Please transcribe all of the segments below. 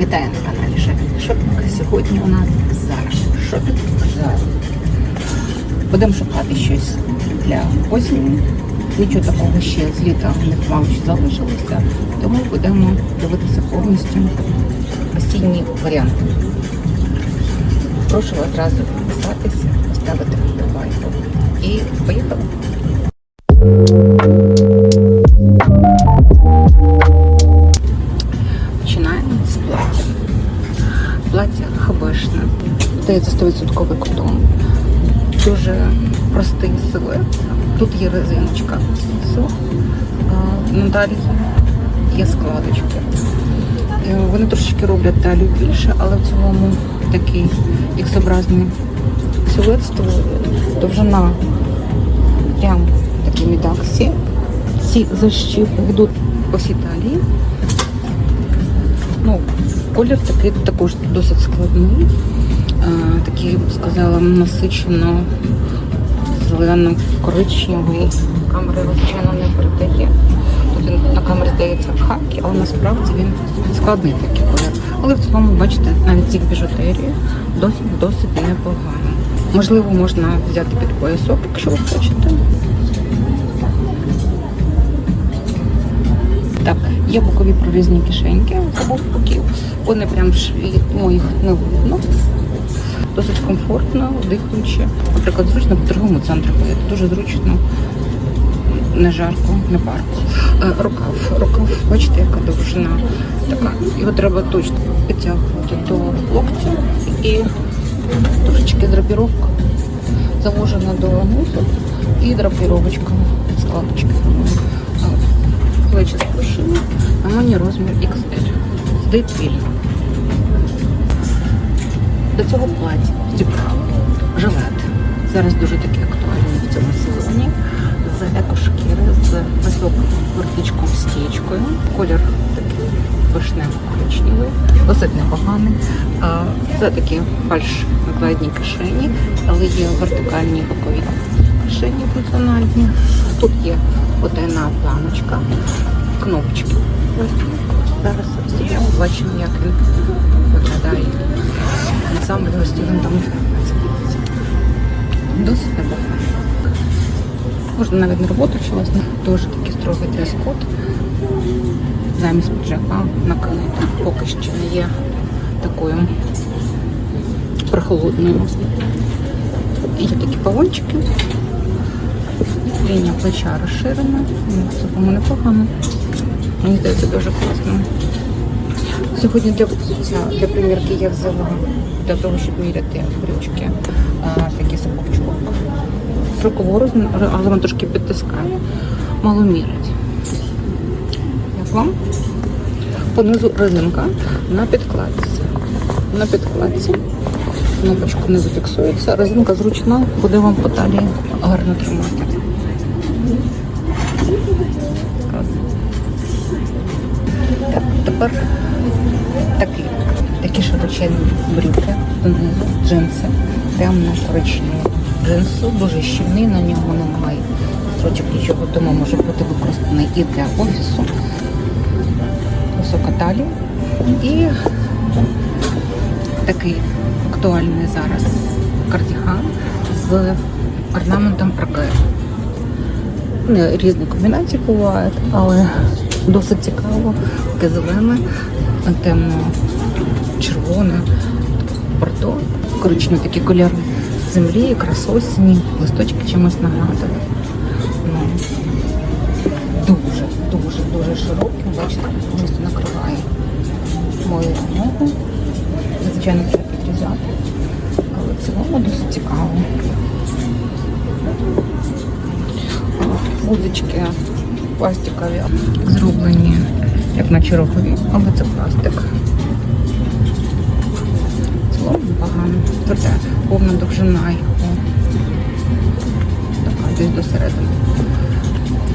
Вітаю на каналі Шопінг Шопінг. Сьогодні у нас зараз шопінг. Зараз. Будемо шукати щось для осені. Нічого такого ще з літа не мало що залишилося, тому будемо дивитися повністю осінні варіанти. Прошу одразу підписатися, ставити вподобайку. І поїхали! Плаття хабешне. Здається, 100% котон. Дуже простий силует. Тут є резиночка. Все. А, Надалі є складочки. Е, Вони трошечки роблять талію більше, але в цілому такий іксобразний силует. Довжина прям такі мідаксі. Ці защіпи йдуть по всій талії. Ну, колір такий також досить складний. Е, такий, я б сказала, насичено зелено-коричневий. Камера звичайно, не передає. Тут він на камері здається хакі, але насправді він складний такий колір. Але в цілому, бачите, навіть ці біжутерії досить досить непогано. Можливо, можна взяти під поясок, якщо ви хочете. Так, є бокові прорізні кишеньки обох боків. Вони прям ну, їх не видно. Досить комфортно, дихаюче. Наприклад, зручно в торговому центрі ходити. Дуже зручно, не жарко, не парко. Е, рукав. Рукав, бачите, яка довжина така. Його треба точно підтягувати до локтя і трошечки драпіровка заложена до низу і драпіровочка, складочки. Плечі спушені, на мені розмір XL. Вільно. До цього платі зібрали жилет. Зараз дуже такі актуальні в цьому сезоні. З екошкіри, з високим воротничком стічкою. Колір такий вишнево-коричневий, досить непоганий. Це такі фальш накладні кишені, але є вертикальні бокові кишені функціональні. Тут є одна планочка, кнопочки. Зараз розстібнемо, бачимо, як він виглядає. Сам розстібнемо там досить непогано. Можна навіть на роботу вчилась, дуже такий строгий дрес-код. Замість піджака накинути. Поки що не є такою прохолодною. Є такі павончики. Лінія плеча розширена. Ну, Це по-моєму непогано. Мені здається, дуже класно. Сьогодні для для примірки я взяла для того, щоб міряти брючки. Такі сапогчок. Строкового розміру, але вона трошки підтискає. Мало мірять. Як вам? Понизу резинка на підкладці. На підкладці. Кнопочка внизу фіксується. Резинка зручна, буде вам по талії гарно тримати. Так, тепер такі, такі широченні брюки донизу, джинси, темно коричневого джинсу, дуже щільний, на ньому немає строчок нічого, тому може бути використаний і для офісу. Висока талія. І такий актуальний зараз кардіган з орнаментом прокер. Різні комбінації бувають, але досить цікаво. Таке зелене, темно-червоне, бордо. Коричневі такі кольори землі, якраз осені, листочки чимось нагадують. Ну, дуже, дуже, дуже широкий, бачите, повністю накриває мою ногу. Звичайно, треба підрізати, але в цілому досить цікаво. Вудочки пластикові, зроблені як на черокові, але це пластик. Цілому погано. Проте повна довжина його. Така десь до середини.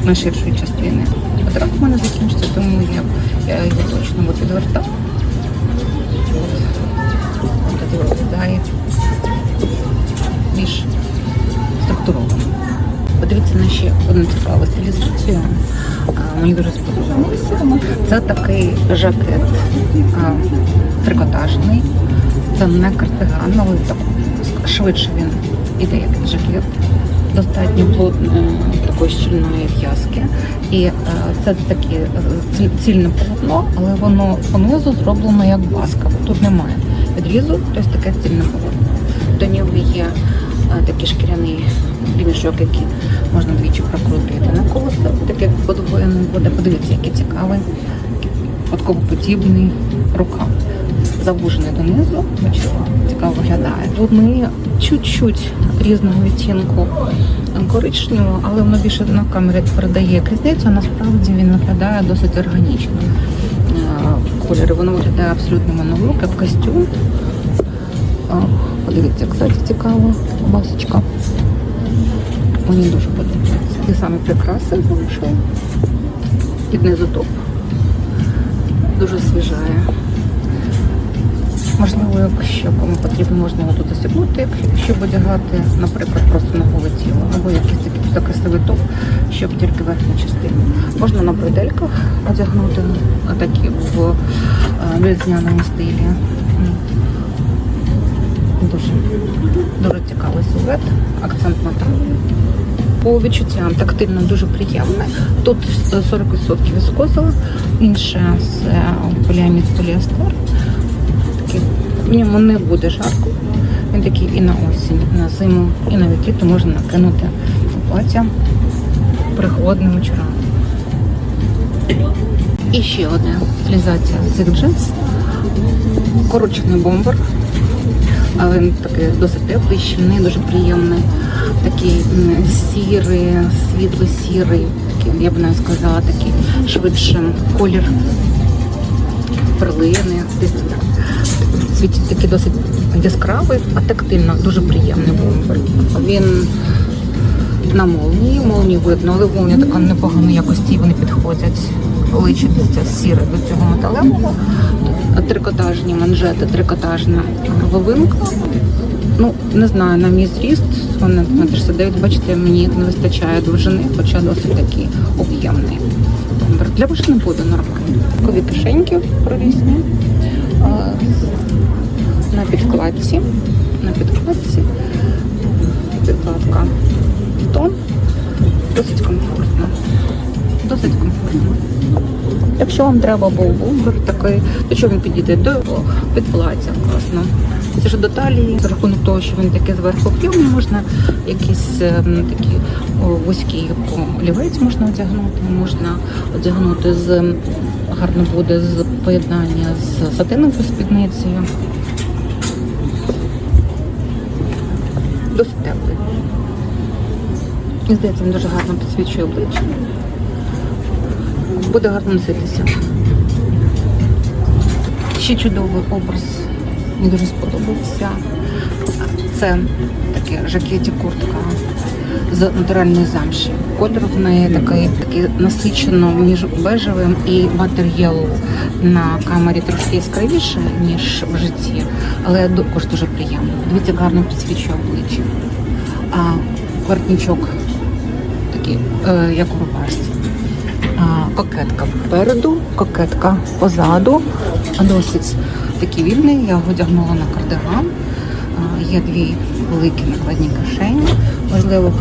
На ширшої частини. Отрак в мене закінчиться, тому я, я його точно от відвертаю. От тоді виглядає більш. Подивіться на ще одну цікаву стилізацію. Мені дуже сподобалося. Це такий жакет трикотажний. Це не кардиган, але так швидше він іде як жакет. Достатньо плотної такої щільної в'язки. І е, це таке е, цільне полотно, але воно понизу зроблено як баска. Тут немає відрізу, тобто таке цільне полотно. До нього є такий шкіряний ремішок, який можна двічі прокрутити на колесо. Таке подвоєне буде. Подивіться, який цікавий, подковоподібний рукав. Завужений донизу, бачите, цікаво виглядає. Вони чуть-чуть різного відтінку коричневого, але воно більше на камері передає як різницю, а насправді він виглядає досить органічно. Кольори, воно виглядає абсолютно монолук, як костюм. А, Подивіться, кстати, цікаво, басочка. Мені дуже подобається. Ті самі прикраси залишили. Під низу топ. Дуже освіжає. Можливо, якщо кому потрібно, можна його тут застегнути, щоб одягати, наприклад, просто на голе тіло, або якийсь такий красивий топ, щоб тільки верхня частина. Можна на бридельках одягнути, такі в е, стилі. Дуже, дуже цікавий сюжет, акцент на траві. По відчуттям тактильно дуже приємне. Тут 40% віскоза, інше це поліамід поліестер. В ньому не буде жарко. Він такий і на осінь, і на зиму, і навіть літо можна накинути плаття прихолодним вечорам. І ще одна стилізація цих джинс. Коротчений бомбер. Але він такий досить теплий, щільний, дуже приємний. Такий сірий, світло-сірий, такий, я б навіть сказала, такий швидше колір перлини. Так. Такий досить яскравий, а тактильно дуже приємний бомбер. Він на молнії, молнії видно, але молнія така непоганої якості, вони підходять. Личиться сіре до цього металевого. Трикотажні манжети, трикотажна головинка. Ну, не знаю, на мій зріст, вони на 39, бачите, мені не вистачає довжини, хоча досить такий об'ємний. Для машини буде нормально. Кові кишеньки прорізні. На підкладці. На підкладці. Підкладка в тон. Досить комфортно. Досить комфортно. Якщо вам треба був бомбер такий, то що він підійде до підплаття класно. Це ж до талії, за рахунок того, що він такий зверху об'ємний, можна якийсь ем, такий вузький олівець можна одягнути, можна одягнути з гарно буде з поєднання з сатиновою спідницею. Досить теплий. Мені здається, він дуже гарно підсвічує обличчя. Буде гарно носитися. Ще чудовий образ. Мені дуже сподобався. Це таке жакеті куртка з натуральної замші. Кольор в неї такий, такий насичено між бежевим і матеріалу на камері трошки яскравіше, ніж в житті, але також дуже приємно. Дивіться, гарно підсвічує обличчя. А воротничок такий, е, як у рубашці. Кокетка попереду, кокетка позаду. Досить такий вільний. Я його одягнула на кардиган. Є дві великі накладні кишені. Можливо,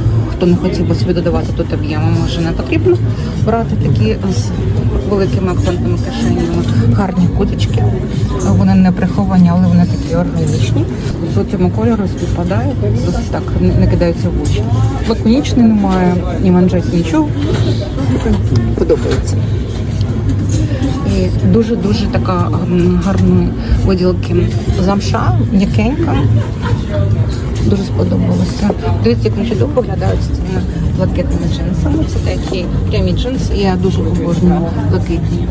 хто не хотів би собі додавати тут об'єму, може не потрібно брати такі з великими акцентними кишенями. Гарні куточки. Вони не приховані, але вони такі органічні. По цьому кольору співпадає, досить так не кидаються в очі. Лаконічний немає, ні манжет, нічого. Подобається. І дуже-дуже така м, гарної виділки замша, м'якенька. Дуже сподобалося. Дивіться, як вони чудово виглядають з цими блакитними джинсами. Це такі прямі джинси. Я дуже обожнюю блакитні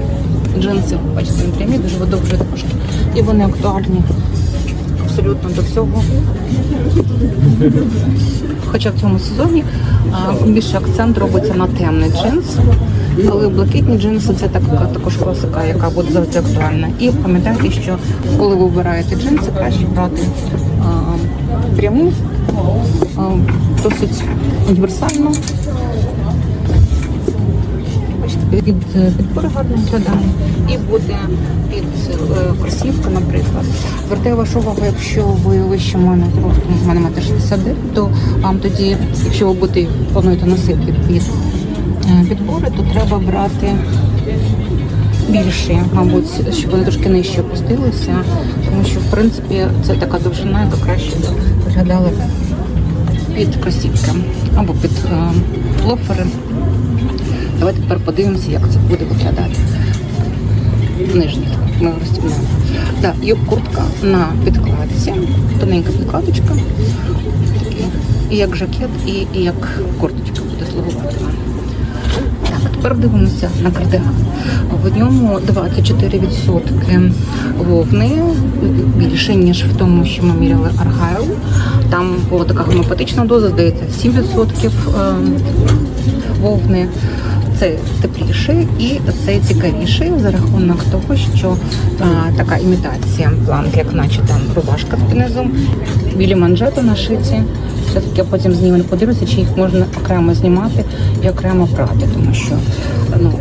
джинси. Бачите, вони прямі, дуже видовжують трошки. І вони актуальні абсолютно до всього. Хоча в цьому сезоні а, більше акцент робиться на темний джинс. Але блакитні джинси це така також класика, яка буде завжди актуальна. І пам'ятайте, що коли ви вибираєте джинси, краще брати а, пряму, досить універсальну. Бачите, під підпори гарно виглядає, і буде під е, кросівка, наприклад. Звертаю вашу увагу, якщо ви вище мене зростом, в мене метр 69, то вам тоді, якщо ви будете плануєте носити під е, підпори, то треба брати більші, мабуть, щоб вони трошки нижче опустилися, тому що в принципі це така довжина, яка краще виглядала під кросівки або під е, лофери. Давайте тепер подивимося, як це буде виглядати. Нижніх ми розтібнемо. Так, є куртка на підкладці, тоненька підкладочка. І як жакет, і, як курточка буде слугувати тепер дивимося на кардиган. В ньому 24% вовни, більше, ніж в тому, що ми міряли Аргайл. Там була така гомеопатична доза, здається, 7% е, вовни. Це тепліше і це цікавіше за рахунок того, що а, така імітація планки, як наче там рубашка під низом, білі манжети нашиті. Все таки потім знімемо подивитися, чи їх можна окремо знімати і окремо прати, тому що ну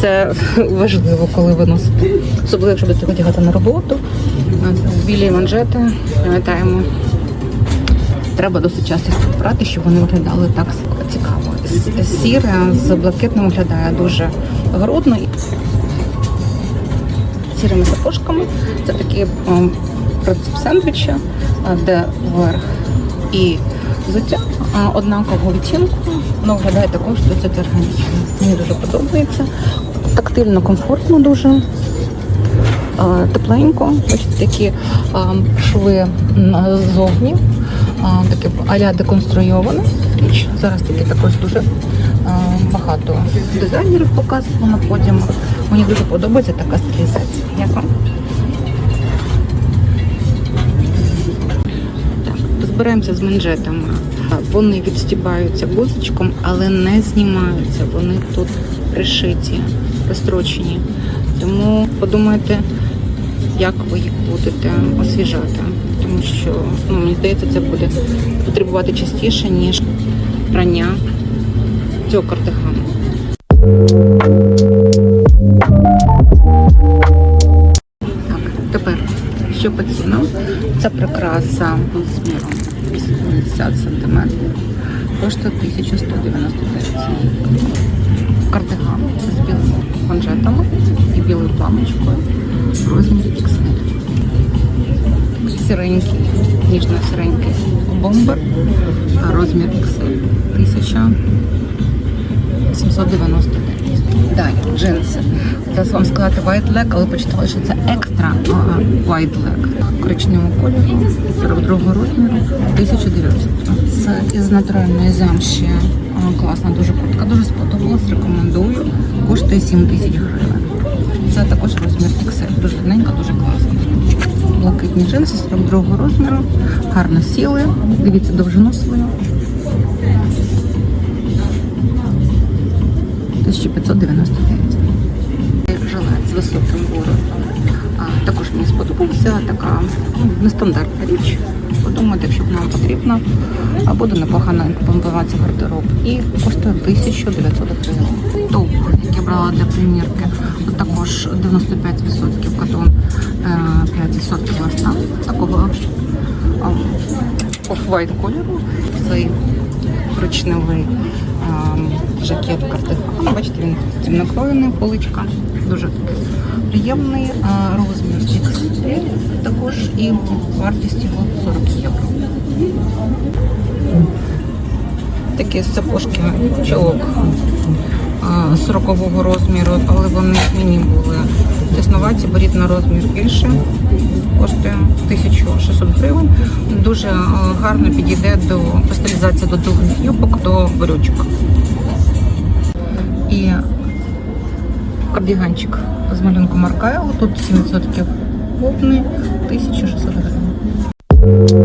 це важливо, коли ви носите. Особливо, якщо будете витягати на роботу. Білі манжети, пам'ятаємо, треба досить часто їх прати, щоб вони виглядали так цікаво. Сіре з блакитним виглядає дуже грудно. Сірими сапожками. Це такі ем, принцип сендвіча, де верх і взуття однакового відтінку. Воно виглядає також досить органічно. Мені дуже подобається. Тактильно, комфортно дуже. Е, тепленько. Бачите, такі е, шви назовні, е, таке аля деконструйована річ. Зараз таки також дуже е, багато дизайнерів показувало на подіумах. Мені дуже подобається така стилізація. Як збираємося з манжетами. Вони відстібаються гузочком, але не знімаються. Вони тут пришиті, прострочені. Тому подумайте, як ви їх будете освіжати. Тому що ну, мені здається, це буде потребувати частіше, ніж прання цього кардигану. Так, тепер що по цінам? Це прикраса розміром 80 см. Коштує 1199 Кардиган з білими манжетами і білою планочкою в розмірі XL. Сіренький, ніжно-сіренький бомбер, розмір XL 1799. Далі, джинси. Зараз вам сказати white leg, але почитала, що це екстра white leg. Коричневого кольору, 42 розміру, 1900. Це із натуральної замші. Класна дуже куртка, дуже сподобалась, рекомендую. Коштує 7 тисяч гривень. Це також розмір XL. Дуже тоненька, дуже класна. Блакитні джинси 42 розміру. Гарно сіли. Дивіться довжину свою. 1599. Жилет з високим воротом. А, також мені сподобався така ну, нестандартна річ. Подумайте, якщо нам потрібно, а буде непогано інкомпонуватися гардероб. І коштує 1900 гривень. Топ, який я брала для примірки, також 95% катон, е, 5% ласта, такого оф-вайт кольору. Ручневий жакет кардиган. Бачите, він темнокроєний, поличка. Дуже приємний розмір також і вартість його 40 євро. Такі сапожки чолок 40-го розміру, але вони мені були тесноваті, беріть на розмір більше. Коштує 1600 гривень. Дуже е, гарно підійде до пастилізації до довгих юбок, до брючок. І кардиганчик з малюнком Аркайл. Тут 7% вовни, 1600 гривень.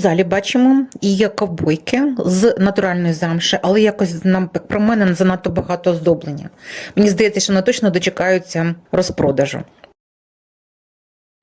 Залі бачимо і є ковбойки з натуральної замши, але якось нам, як про мене, занадто багато оздоблення. Мені здається, що вони точно дочекаються розпродажу.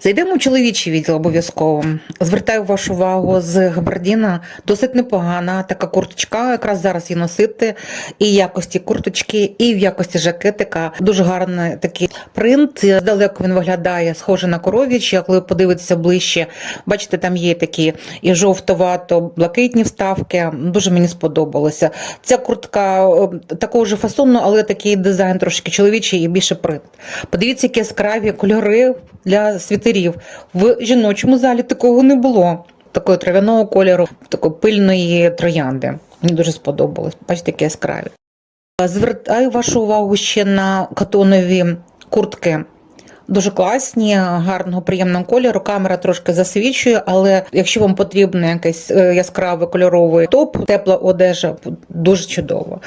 Зайдемо у чоловічий відділ обов'язково. Звертаю вашу увагу з габардіна. Досить непогана така курточка. Якраз зараз її носити і в якості курточки, і в якості жакетика. Дуже гарний такий принт. Здалеку він виглядає схоже на коров'ячий, а коли подивитися ближче, бачите, там є такі і жовтовато-блакитні вставки. Дуже мені сподобалося. Ця куртка е, такого ж фасону, але такий дизайн трошки чоловічий і більше принт. Подивіться, які яскраві кольори для світерів. В жіночому залі такого не було. Такого трав'яного кольору, такої пильної троянди. Мені дуже сподобалось. Бачите, які яскраві. Звертаю вашу увагу ще на катонові куртки. Дуже класні, гарного, приємного кольору. Камера трошки засвічує, але якщо вам потрібен якийсь е, яскравий кольоровий топ, тепла одежа, дуже чудово.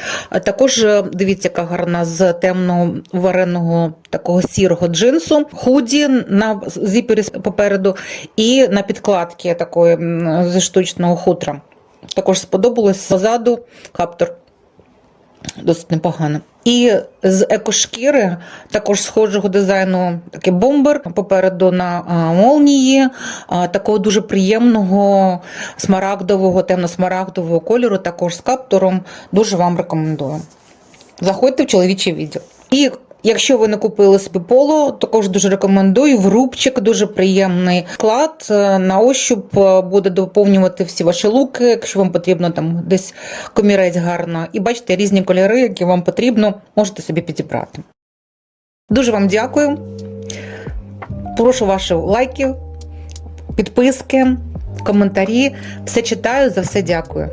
Також е, дивіться, яка гарна з темного вареного такого сірого джинсу, худі на зіпері попереду, і на підкладці такої зі штучного хутра. Також сподобалось позаду каптор. Досить непогано. І з екошкіри, також схожого дизайну, такий бомбер попереду на молнії, такого дуже приємного смарагдового, темно-смарагдового кольору, також з каптуром. Дуже вам рекомендую. Заходьте в чоловічий відділ. І Якщо ви не купили собі поло, також дуже рекомендую. В рубчик дуже приємний склад. Е, На ощуп е, буде доповнювати всі ваші луки, якщо вам потрібно там десь комірець гарно. І бачите різні кольори, які вам потрібно, можете собі підібрати. Дуже вам дякую. Прошу ваших лайків, підписки, коментарі. Все читаю, за все дякую.